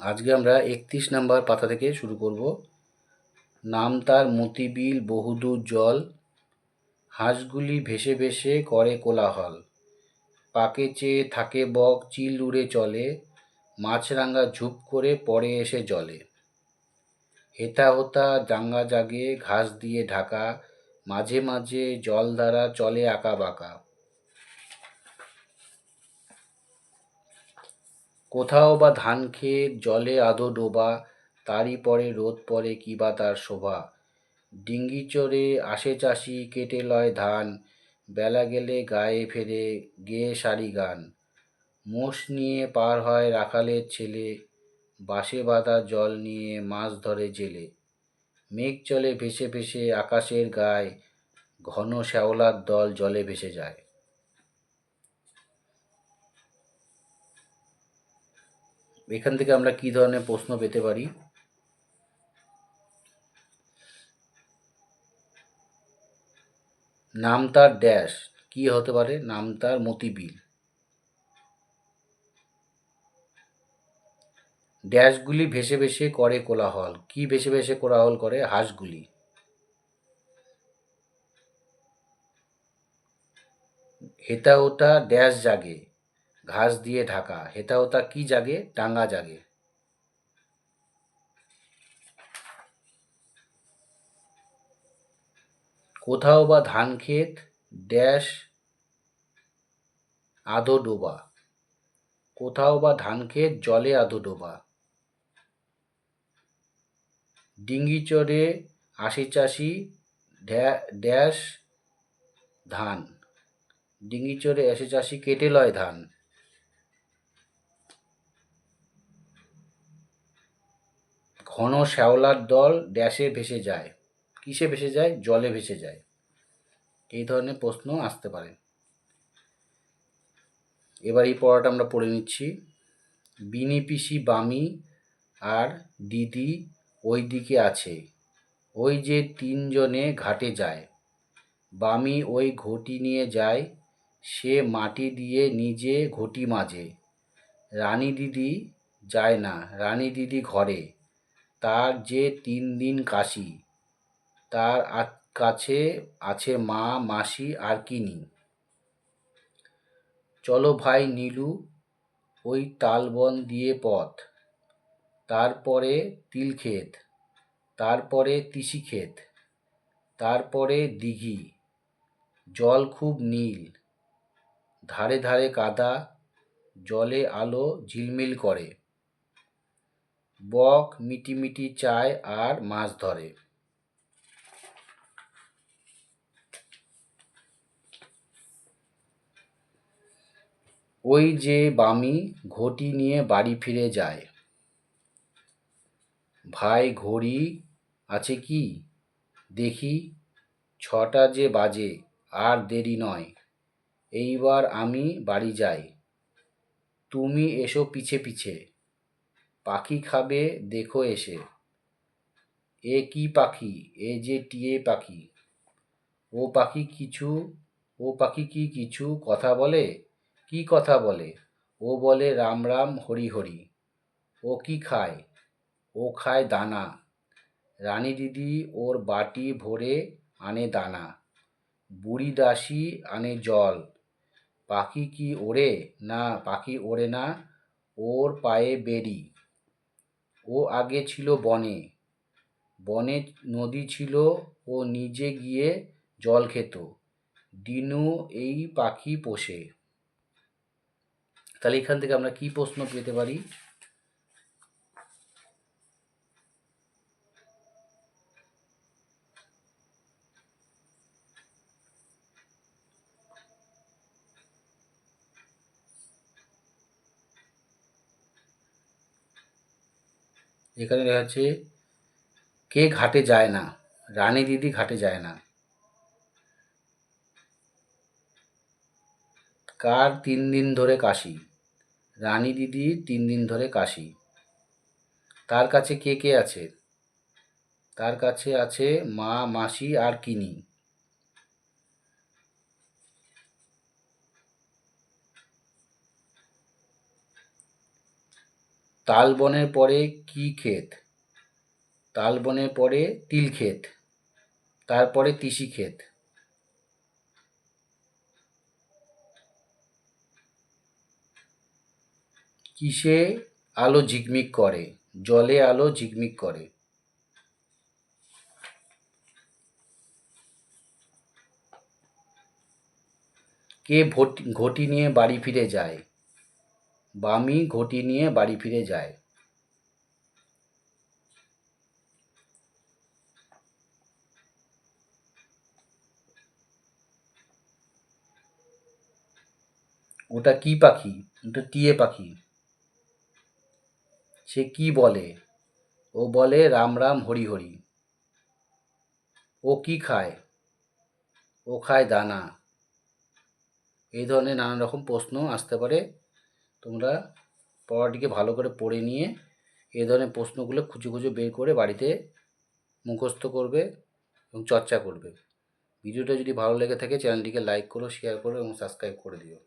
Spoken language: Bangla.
আজকে আমরা একত্রিশ নাম্বার পাতা থেকে শুরু করব। নাম তার মতিবিল, বহুদূর জল, হাঁসগুলি ভেসে ভেসে করে কোলাহল। পাকে চেয়ে থাকে বক, চিল উড়ে চলে, মাছরাঙা ঝুপ করে পড়ে এসে জলে। হেতা হোতা ডাঙ্গা জাগে, ঘাস দিয়ে ঢাকা, মাঝে মাঝে জল দ্বারা চলে আঁকা বাঁকা। কোথাও বা ধান ক্ষেত জলে আধো ডোবা, তারই পরে রোদ পড়ে কিবা তার শোভা। ডিঙ্গি চড়ে আসে চাষি, কেটে লয় ধান, বেলা গেলে গায়ে ফেরে গেয়ে সারি গান। মোষ নিয়ে পার হয় রাখালের ছেলে, বাঁশে বাঁধা জল নিয়ে মাছ ধরে জেলে। মেঘ চলে ভেসে ভেসে আকাশের গায়ে, ঘন শ্যাওলার দল জলে ভেসে যায়। এখান থেকে আমরা কি ধরনের প্রশ্ন পেতে পারি? নাম তার ড্যাশ কি হতে পারে? নাম তার মতিবিল। ড্যাশগুলি ভেসে ভেসে করে কোলাহল। কি ভেসে ভেসে কোলাহল করে? হাঁসগুলি। হেতা ওটা ড্যাশ জাগে। ঘাস দিয়ে ঢাকা হেতা ওতা কি জাগে? ডাঙ্গা জাগে। কোথাও বা ধান ক্ষেত, ড্যাশ, আধো ডোবা। কোথাও বা ধান ক্ষেত, জলে আধো ডোবা। ডিঙ্গি চড়ে আশি চাষি ড্যাশ ধান। ডিঙ্গি চড়ে আশি চাষি, কেটে লয় ধান। ঘন শ্যাওলার দল ড্যাশে ভেসে যায়। কিসে ভেসে যায়? জলে ভেসে যায়। এই ধরনের প্রশ্ন আসতে পারে। এবার এই পড়াটা আমরা পড়ে নিচ্ছি। বিনি পিসি বামি আর দিদি ওই দিকে আছে। ওই যে তিনজনে ঘাটে যায়। বামি ওই ঘটি নিয়ে যায়। সে মাটি দিয়ে নিজে ঘটি মাজে রানী দিদি যায় না। রানী দিদি ঘরে। তার যে তিন দিন কাশি, তার কাছে আছে মা, মাসি আর কিনি। চলো ভাই নীলু, ওই তালবন দিয়ে পথ। তারপরে তিলক্ষেত, তারপরে তিসি ক্ষেত তারপরে দিঘি। জল খুব নীল, ধারে ধারে কাদা, জলে আলো ঝিলমিল করে। বক মিটিমিটি চায় আর মাছ ধরে। ওই যে বামি ঘটি নিয়ে বাড়ি ফিরে যায়। ভাই ঘড়ি আছে কি? দেখি, ছটা যে বাজে, আর দেরি নয়। এইবার আমি বাড়ি যাই। তুমি এসো পিছে পিছে। পাখি খাবে, দেখো এসে। এ কি পাখি? এ যে টিয়ে পাখি। ও পাখি কিছু, ও পাখি কি কিছু কথা বলে? কি কথা বলে? ও বলে রাম রাম হরি হরি। ও কি খায়? ও খায় দানা। রানী দিদি ওর বাটি ভরে আনে দানা। বুড়ি দাসী আনে জল। পাখি কি ওড়ে? না, পাখি ওড়ে না। ওর পায়ে বেরি ও আগে ছিল বনে। বনে নদী ছিল ও নিজে গিয়ে জল খেত। দিনু এই পাখি পোষে। তাহলে এখান থেকে আমরা কি প্রশ্ন পেতে পারি? এখানে লেখা আছে, কে ঘাটে যায় না? রানী দিদি ঘাটে যায় না। কার তিন দিন ধরে কাশি? রানী দিদি তিন দিন ধরে কাশি। তার কাছে কে কে আছে? তার কাছে আছে মা, মাসি আর কিনি। তালবনের পরে কি ক্ষেত? তালবনের পরে তিল ক্ষেত, তারপরে তিসি ক্ষেত। কিসে আলো ঝিকমিক করে? জলে আলো ঝিকমিক করে। কে ঘটি নিয়ে বাড়ি ফিরে যায়? বামি ঘটি নিয়ে বাড়ি ফিরে যায়। ওটা কি পাখি? ওটা টিয়ে পাখি। সে কি বলে? ও বলে, রাম রাম, হরি হরি। ও কি খায়? ও খায় দানা। এই ধরনের নানান রকম প্রশ্ন আসতে পারে। তোমরা পড়াটিকে ভালো করে পড়ে নিয়ে এ ধরনের প্রশ্নগুলো খুঁজে খুঁজে বের করে বাড়িতে মুখস্থ করবে এবং চর্চা করবে। ভিডিওটা যদি ভালো লেগে থাকে, চ্যানেলটিকে লাইক করো শেয়ার করো এবং সাবস্ক্রাইব করে দিও।